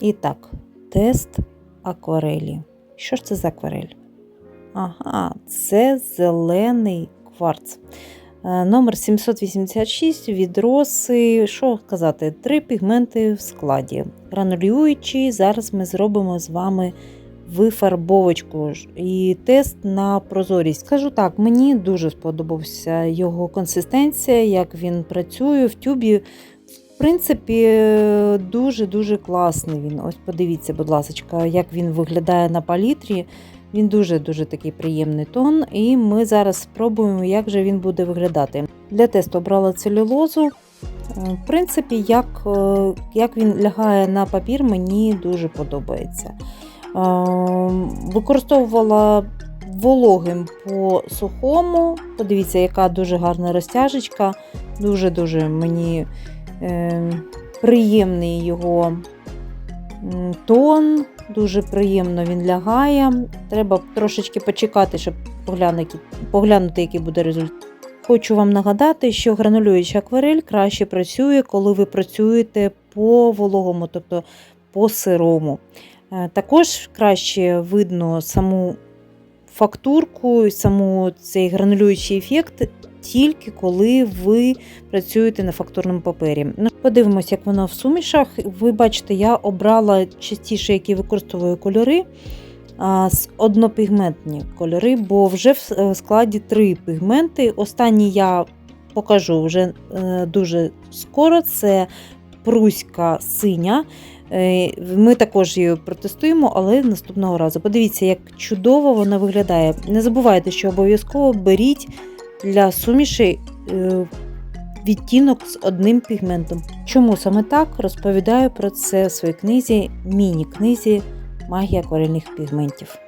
І так, тест акварелі. Що ж це за акварель? Ага, це зелений кварц. Е, Номер 786 від роси. Що сказати? Три пігменти в складі. Гранулюючий. Зараз ми зробимо з вами вифарбовочку і тест на прозорість. Скажу так, мені дуже сподобався його консистенція, як він працює в тюбі. Принципі, дуже-дуже класний він. Ось подивіться, будь ласка, як він виглядає на палітрі. Він дуже-дуже такий приємний тон, і ми зараз спробуємо, як же він буде виглядати. Для тесту обрала целюлозу. Е, В принципі, як, е, як він лягає на папір, мені дуже подобається. Е, Використовувала вологим по сухому. Подивіться, яка дуже гарна розтяжечка. Дуже-дуже мені приємний його тон, дуже приємно він лягає. Треба трошечки почекати, щоб поглянути, поглянути, який буде результат. Хочу вам нагадати, що гранулююча акварель краще працює, коли ви працюєте по вологому, тобто по сирому. Е, Також краще видно саму фактурку, саму цей гранулюючий ефект тільки коли ви працюєте на фактурному папері. Ну, подивимось, як воно в сумішах. Ви бачите, я обрала частіше, які використовую кольори. з Однопігментні кольори, бо вже в е, складі три пігменти. Останній я покажу вже е, дуже скоро. Це пруська синя. Е, Ми також її протестуємо, але наступного разу. Подивіться, як чудово вона виглядає. Не забувайте, що обов'язково беріть для суміші е, відтінок з одним пігментом. Чому саме так розповідаю про це в своїй книзі, міні-книзі Магія акварельних пігментів.